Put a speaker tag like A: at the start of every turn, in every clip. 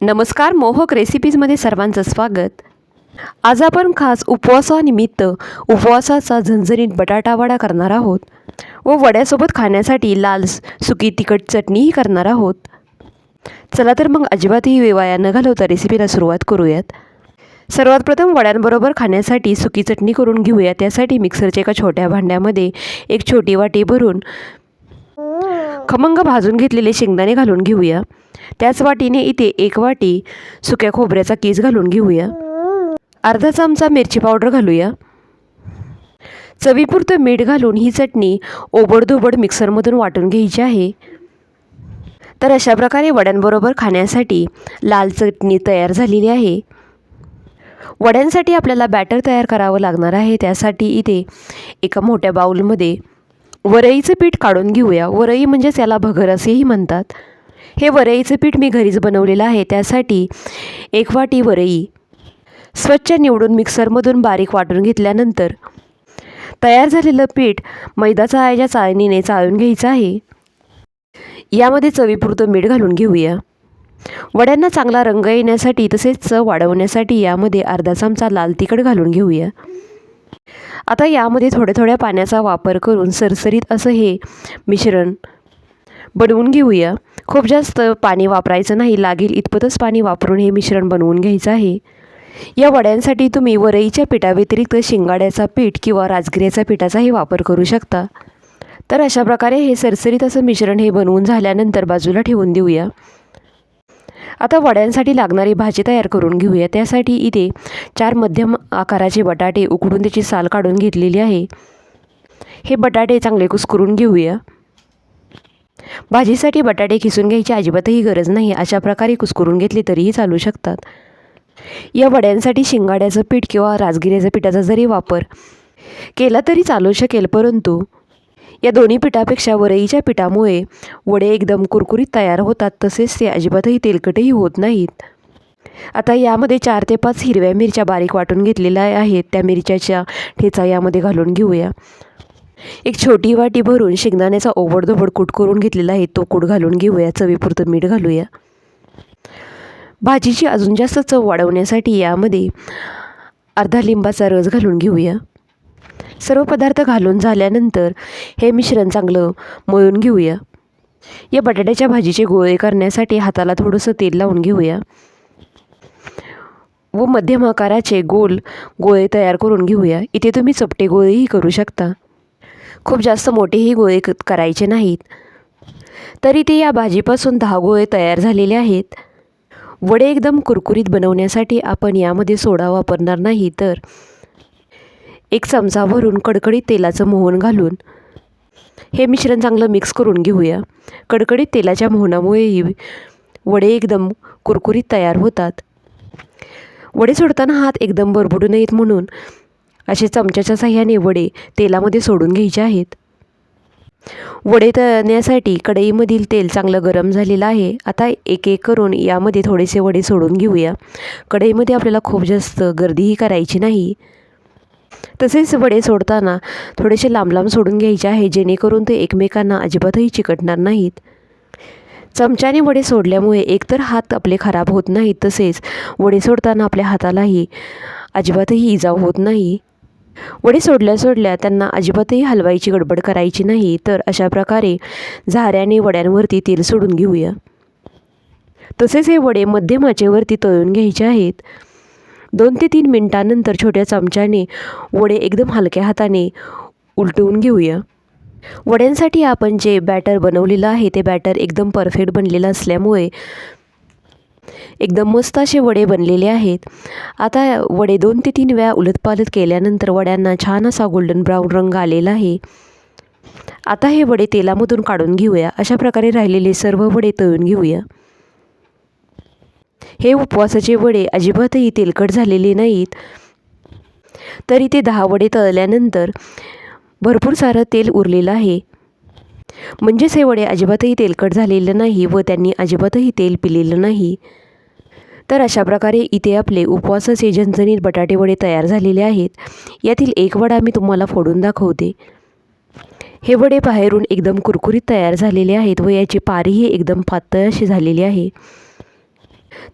A: नमस्कार मोहक रेसिपीजमध्ये सर्वांचं स्वागत. आज आपण खास उपवासानिमित्त उपवासाचा झणझणीत बटाटा वडा करणार आहोत व वड्यासोबत खाण्यासाठी लाल सुकी तिखट चटणीही करणार आहोत. चला तर मग अजिबातही वेवाया न घालवता रेसिपीला सुरुवात करूयात. सर्वात प्रथम वड्यांबरोबर खाण्यासाठी सुकी चटणी करून घेऊया. त्यासाठी मिक्सरच्या एका छोट्या भांड्यामध्ये एक छोटी वाटी भरून खमंग भाजून घेतलेले शेंगदाणे घालून घेऊया. त्याच वाटीने इथे एक वाटी सुक्या खोबऱ्याचा कीस घालून घेऊया. अर्धा चमचा मिरची पावडर घालूया. चवीपुरतं मीठ घालून ही चटणी ओबडधोबड मिक्सरमधून वाटून घ्यायची आहे. तर अशा प्रकारे वड्यांबरोबर खाण्यासाठी लाल चटणी तयार झालेली आहे. वड्यांसाठी आपल्याला बॅटर तयार करावं लागणार आहे. त्यासाठी इथे एका मोठ्या बाऊलमध्ये वरईचं पीठ काढून घेऊया. वरई म्हणजेच याला भगर असेही म्हणतात. हे वरईचं पीठ मी घरीच बनवलेलं आहे. त्यासाठी एक वाटी वरई. स्वच्छ निवडून मिक्सरमधून बारीक वाटून घेतल्यानंतर तयार झालेलं पीठ मैदा चाळायच्या चाळणीने चाळून घ्यायचं आहे. यामध्ये चवीपुरतं मीठ घालून घेऊया. वड्यांना चांगला रंग येण्यासाठी तसेच चव वाढवण्यासाठी यामध्ये अर्धा चमचा लाल तिखट घालून घेऊया. आता यामध्ये थोड्या थोड्या पाण्याचा वापर करून सरसरीत असं हे मिश्रण बनवून घेऊया. खूप जास्त पाणी वापरायचं नाही लागेल इतपतच पाणी वापरून हे मिश्रण बनवून घ्यायचं आहे. या वड्यांसाठी तुम्ही वरईच्या पिठाव्यतिरिक्त शिंगाड्याचा पीठ किंवा राजगिऱ्याचा पिठाचाही वापर करू शकता. तर अशा प्रकारे हे सरसरीत असं मिश्रण हे बनवून झाल्यानंतर बाजूला ठेवून देऊया. आता वड्यांसाठी लागणारी भाजी तयार करून घेऊया. त्यासाठी इथे चार मध्यम आकाराचे बटाटे उकडून त्याची साल काढून घेतलेली आहे. हे बटाटे चांगले कुस्करून घेऊया. भाजीसाठी बटाटे खिसून घ्यायची अजिबातही गरज नाही. अशा प्रकारे कुस्करून घेतले तरीही चालू शकतात. या वड्यांसाठी शिंगाड्याचं पीठ किंवा राजगिऱ्याच्या पिठाचा जरी वापर केला तरी चालू शकेल परंतु या दोन्ही पिठापेक्षा वरईच्या पिठामुळे वडे एकदम कुरकुरीत तयार होतात तसेच ते अजिबातही तेलकटही होत नाहीत. आता यामध्ये चार ते पाच हिरव्या मिरच्या बारीक वाटून घेतलेल्या आहेत त्या मिरच्याच्या ठेचा यामध्ये घालून घेऊया. एक छोटी वाटी भरून शेंगदाण्याचा ओबडधोबड कूट करून घेतलेला आहे तो कूट घालून घेऊया चवीपुरतं मीठ घालूया. भाजीची अजून जास्त चव वाढवण्यासाठी यामध्ये अर्धा लिंबाचा रस घालून घेऊया. सर्व पदार्थ घालून झाल्यानंतर हे मिश्रण चांगलं मळून घेऊया. या बटाट्याच्या भाजीचे गोळे करण्यासाठी हाताला थोडंसं तेल लावून घेऊया. व मध्यम आकाराचे गोल गोळे तयार करून घेऊया. इथे तुम्ही चपटे गोळेही करू शकता. खूप जास्त मोठेही गोळे क- करायचे नाहीत. तरी ते या भाजीपासून दहा गोळे तयार झालेले आहेत. वडे एकदम कुरकुरीत बनवण्यासाठी आपण यामध्ये सोडा वापरणार नाही तर एक चमचा भरून कडकडीत तेलाचं मोहन घालून. हे मिश्रण चांगलं मिक्स करून घेऊया. कडकडीत तेलाच्या मोहनामुळेही वडे एकदम कुरकुरीत तयार होतात. वडे सोडताना हात एकदम बरबडू नयेत म्हणून असे चमच्याच्या साह्याने वडे तेलामध्ये सोडून घ्यायचे आहेत. वडे तळण्यासाठी कढईमधील तेल चांगलं गरम झालेलं आहे. आता एक एक करून यामध्ये थोडेसे वडे सोडून घेऊया. कढईमध्ये आपल्याला खूप जास्त गर्दीही करायची नाही. तसेच वडे सोडताना थोडेसे लांब लांब सोडून घ्यायचे आहे जेणेकरून ते एकमेकांना अजिबातही चिकटणार नाहीत. चमच्याने वडे सोडल्यामुळे एकतर हात आपले खराब होत नाहीत तसेच वडे सोडताना आपल्या हातालाही अजिबातही इजा होत नाही. वडे सोडल्या सोडल्या त्यांना अजिबातही हलवायची गडबड करायची नाही तर अशा प्रकारे झाऱ्याने वड्यांवरती तेल सोडून घेऊया. तसेच हे वडे मध्यम आचेवरती तळून घ्यायचे आहेत. दोन ते तीन मिनटानंतर छोट्या चमच्याने वडे एकदम हलक्या हाताने उलटवून घेऊया. वड्यांसाठी आपण जे बॅटर बनवलेलं आहे ते बॅटर एकदम परफेक्ट बनलेलं असल्यामुळे एकदम मस्त असे वडे बनलेले आहेत. आता वडे दोन ते तीन वेळा उलटपालट केल्यानंतर वड्यांना छान असा गोल्डन ब्राऊन रंग आलेला आहे. आता हे वडे तेलामधून काढून घेऊया. अशा प्रकारे राहिलेले सर्व वडे तळून घेऊया. हे उपवासाचे वडे अजिबातही तेलकट झालेले नाहीत. तरी ते दहा वडे तळल्यानंतर भरपूर सारं तेल उरलेलं आहे. म्हणजेच हे वडे अजिबातही तेलकट झालेलं नाही व त्यांनी अजिबातही तेल पिलेलं नाही. तर अशा प्रकारे इथे आपले उपवासाचे झणझणीत बटाटे वडे तयार झालेले आहेत. यातील एक वडा मी तुम्हाला फोडून दाखवते. हे वडे बाहेरून एकदम कुरकुरीत तयार झालेले आहेत व याची पारीही एकदम पातळ अशी झालेली आहे.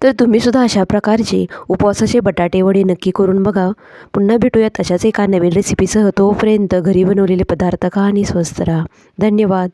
A: तर तुम्हीसुद्धा अशा प्रकारचे उपवासाचे बटाटे वडे नक्की करून बघा. पुन्हा भेटूयात अशाच एका नवीन रेसिपीसह तोपर्यंत घरी बनवलेले पदार्थ खा आणि स्वस्त राहा. धन्यवाद.